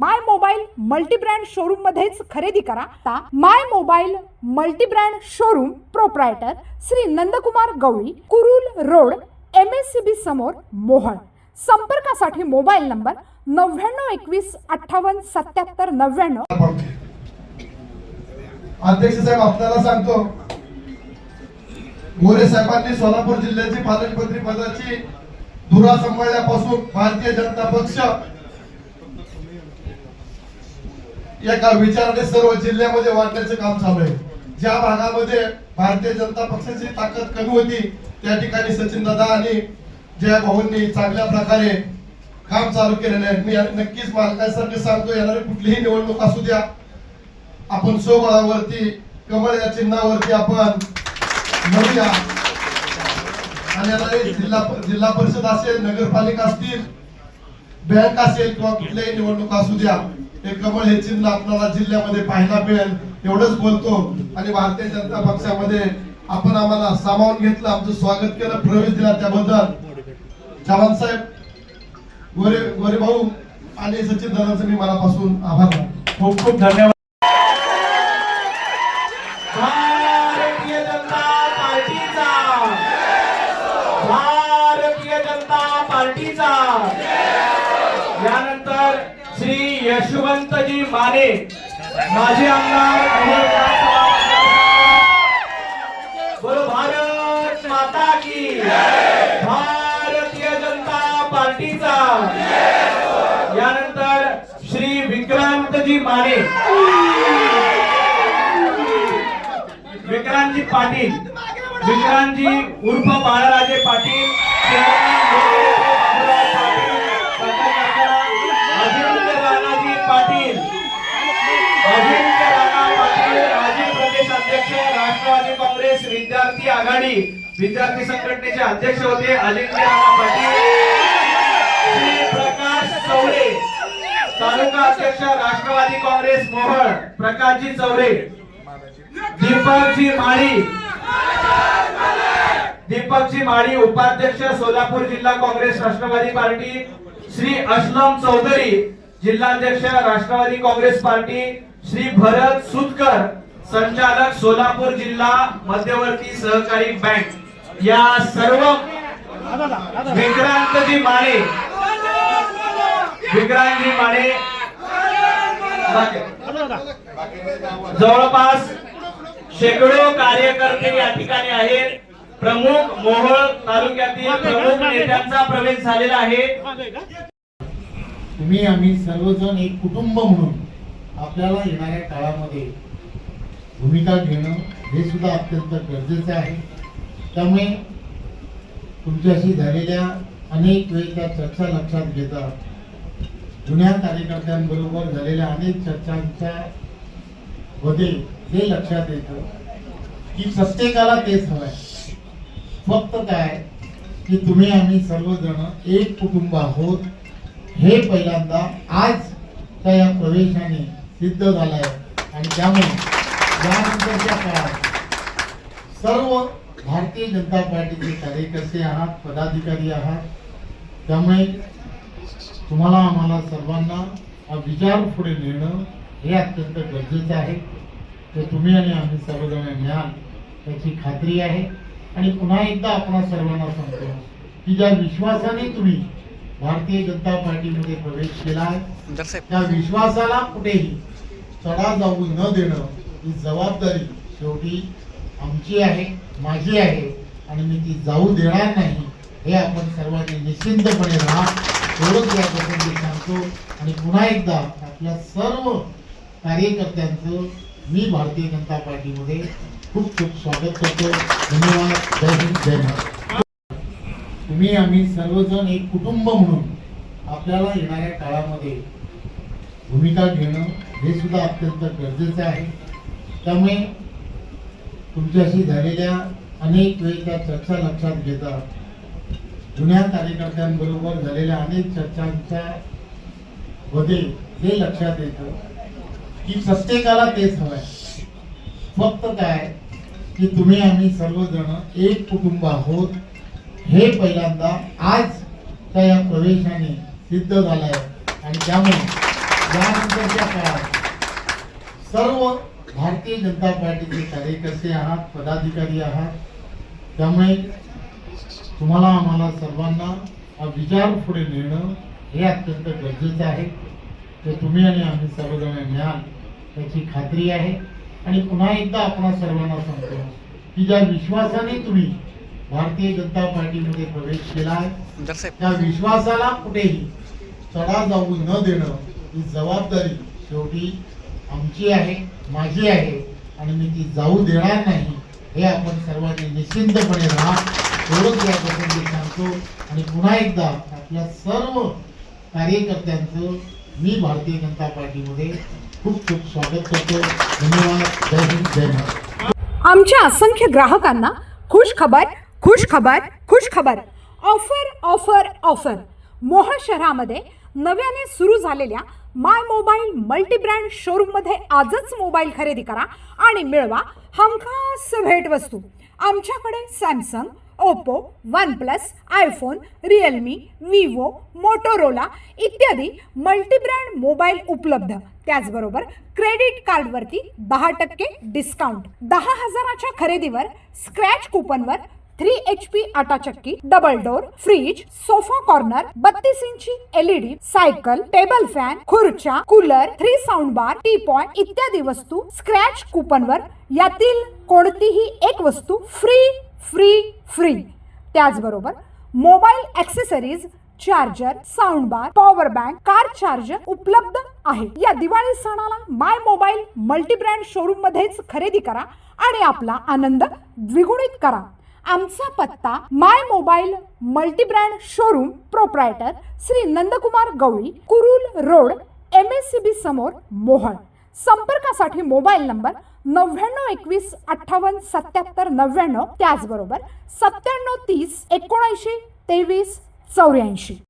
माय mobile multibrand showroom मध्येच खरेदी करा. आता my mobile multibrand showroom proprietor Shri Nandkumar Gawali Kurul road M S C B समोर मोहन संपर्कासाठी मोबाईल नंबर नव्याण्णव एकवीस अठ्ठावन्न सत्याहत्तर नव्याण्णव. अध्यक्ष साहेब आपल्याला सांगतो मोरे साहेबांनी सोलापूर जिल्ह्याची पालकमंत्री पदाची धुरा सांभाळल्यापासून भारतीय जनता पक्ष एका विचाराने सर्व जिल्ह्यामध्ये वाटण्याचं काम चालू आहे. ज्या भागामध्ये भारतीय जनता पक्षाची ताकद कमी होती त्या ठिकाणी सचिन दादा आणि जया भाऊंनी चांगल्या प्रकारे काम चालू केलेलं आहे. मी नक्कीच मालकांसारखे सांगतो येणारी कुठलीही निवडणूक असू द्या. आपण स्वबळावरती कमळ या चिन्हावरती आपण लढूया आणि येणारी जिल्हा जिल्हा परिषद असेल नगरपालिका असतील बँक असेल किंवा कुठल्याही निवडणूक असू द्या हे कमळ हे चिन्ह आपल्याला जिल्ह्यामध्ये पाहायला मिळेल. एवढंच बोलतो. आणि भारतीय जनता पक्षामध्ये आपण आम्हाला सामावून घेतलं. आमचं स्वागत केलं प्रवेश दिला त्याबद्दल चव्हाण साहेब गोरे गोरे भाऊ आणि सचिन दादांचं मी मनापासून आभार मानतो. खूप खूप धन्यवाद. भारतीय जनता पार्टीचा. भारतीय जनता पार्टीचा. यशवंतजी माने माजी आमदार बोलो भारत माता की भारतीय जनता पार्टीचा यानंतर श्री विक्रांतजी माने विक्रांतजी पाटील विक्रांतजी उर्फ बाळराजे पाटील विद्यार्थी आघाडी विद्यार्थी संघटनेचे अध्यक्ष होते अजिंक्य पाटील. प्रकाश चौरे तालुका अध्यक्ष राष्ट्रवादी काँग्रेस मोहळ प्रकाशजी चौरे. दीपकजी माळी. दीपकजी माळी उपाध्यक्ष सोलापूर जिल्हा काँग्रेस राष्ट्रवादी पार्टी. श्री असलम चौधरी जिल्हाध्यक्ष राष्ट्रवादी काँग्रेस पार्टी. श्री भरत सुतकर संचालक सोलापूर जिल्हा मध्यवर्ती सहकारी बँक. या सर्व विक्रांतजी माने. विक्रांतजी माने. जवळपास शेकडो कार्यकर्ते या ठिकाणी आहेत. प्रमुख मोहोळ तालुक्यातील प्रमुख नेत्यांचा प्रवेश झालेला आहे. तुम्ही आम्ही सर्वजण एक कुटुंब म्हणून आपल्याला येणाऱ्या काळामध्ये भूमिका घेणं हे सुद्धा अत्यंत गरजेचं आहे. त्यामुळे तुमच्याशी झालेल्या अनेक वेळच्या चर्चा लक्षात घेता जुन्या कार्यकर्त्यांबरोबर झालेल्या अनेक चर्चांच्या मध्ये हे लक्षात येतं की प्रत्येकाला तेच हवंय. फक्त काय की तुम्ही आम्ही सर्वजण एक कुटुंब आहोत. हे पहिल्यांदा आज त्या या प्रवेशाने सिद्ध झालंय. आणि त्यामुळे यानंतरच्या काळात सर्व भारतीय जनता पार्टीचे कार्यकर्ते आहात पदाधिकारी आहात त्यामुळे तुम्हाला आम्हाला सर्वांना हा विचार पुढे नेणं हे अत्यंत गरजेचं आहे. ते तुम्ही आणि आम्ही सर्वजण न्याल याची खात्री आहे. आणि पुन्हा एकदा आपण सर्वांना सांगतो की ज्या विश्वासाने तुम्ही भारतीय जनता पार्टीमध्ये प्रवेश केला आहे त्या विश्वासाला कुठेही चढा जाऊ न देणं ही जबाबदारी शेवटी आमची आहे माझी आहे आणि मी ती जाऊ देणार नाही हे आपण सर्वांनी निश्चिंतपणे राहा. एवढंच या प्रसंगी सांगतो आणि पुन्हा एकदा आपल्या सर्व कार्यकर्त्यांचं मी भारतीय जनता पार्टीमध्ये खूप खूप स्वागत करतो. धन्यवाद. जय हिंद जय महाराष्ट्र तुम्ही आम्ही सर्वजण एक कुटुंब म्हणून आपल्याला येणाऱ्या काळामध्ये भूमिका घेणं हे सुद्धा अत्यंत गरजेचं आहे. त्यामुळे तुमच्याशी झालेल्या अनेक वेळच्या चर्चा लक्षात घेता जुन्या कार्यकर्त्यांबरोबर झालेल्या अनेक चर्चांच्या मध्ये हे लक्षात येतं की प्रत्येकाला तेच हवंय. फक्त काय की तुम्ही आम्ही सर्वजण एक कुटुंब आहोत. हे पहिल्यांदा आज त्या या प्रवेशाने सिद्ध झालंय. आणि त्यामुळे यानंतरच्या काळात सर्व भारतीय जनता पार्टीचे कार्यकर्ते आहात पदाधिकारी आहात. त्यामुळे तुम्हाला आम्हाला सर्वांना हा विचार पुढे नेणं हे अत्यंत गरजेचं आहे. ते तुम्ही आणि आम्ही सर्वजण न्याल याची खात्री आहे. आणि पुन्हा एकदा आपण सर्वांना सांगतो की ज्या विश्वासाने तुम्ही भारतीय जनता पार्टीमध्ये प्रवेश केला आहे त्या विश्वासाला कुठेही तडा जाऊ न देणं ही जबाबदारी शेवटी आमची आहे. माझी आहे आणि मी ती जाऊ देणार नाही हे आपण सर्वांनी निश्चिंतपणे राहा. एवढंच या प्रसंगी सांगतो. आणि पुन्हा एकदा आपल्या सर्व कार्यकर्त्यांचं मी भारतीय जनता पार्टीमध्ये खूप खूप स्वागत करतो. धन्यवाद. जय हिंद जय भारत. आमच्या असंख्य ग्राहकांना खुश खबर खुश खबर खुश खबर. Offer offer offer. मोहा शहरामध्ये नव्याने सुरू झालेल्या माय मोबाईल मल्टीब्रँड शोरूममध्ये आजच मोबाईल खरेदी करा आणि मिळवा हमखास भेटवस्तू आमच्याकडे Samsung Oppo OnePlus iPhone Realme Vivo Motorola इत्यादी मल्टीब्रँड मोबाईल उपलब्ध. त्याचबरोबर क्रेडिट कार्डवरती दहा टक्के डिस्काउंट दहा हजाराच्या खरेदीवर स्क्रॅच कुपनवर थ्री एच पी आटा चक्की double door fridge sofa corner बत्तीस इंची एलईडी सायकल टेबल फॅन खुर्च्या cooler three sound bar T point इत्यादी वस्तू स्क्रॅच कुपनवर यातील कोणतीही एक वस्तू फ्री फ्री फ्री त्याचबरोबर mobile accessories charger sound bar power bank car charger उपलब्ध आहे. या दिवाळी सणाला माय मोबाईल मल्टीब्रँड शोरूम मध्येच खरेदी करा आणि आपला आनंद द्विगुणित करा. आमचा पत्ता my mobile multibrand showroom proprietor Shri Nandkumar Gawali Kurul road M S C B Mohol Mohol. संपर्कासाठी मोबाईल नंबर नव्याण्णव एकवीस अठ्ठावन्न सत्याहत्तर नव्याण्णव त्याचबरोबर सत्त्याण्णव तीस एकोणऐंशी तेवीस चौऱ्याऐंशी.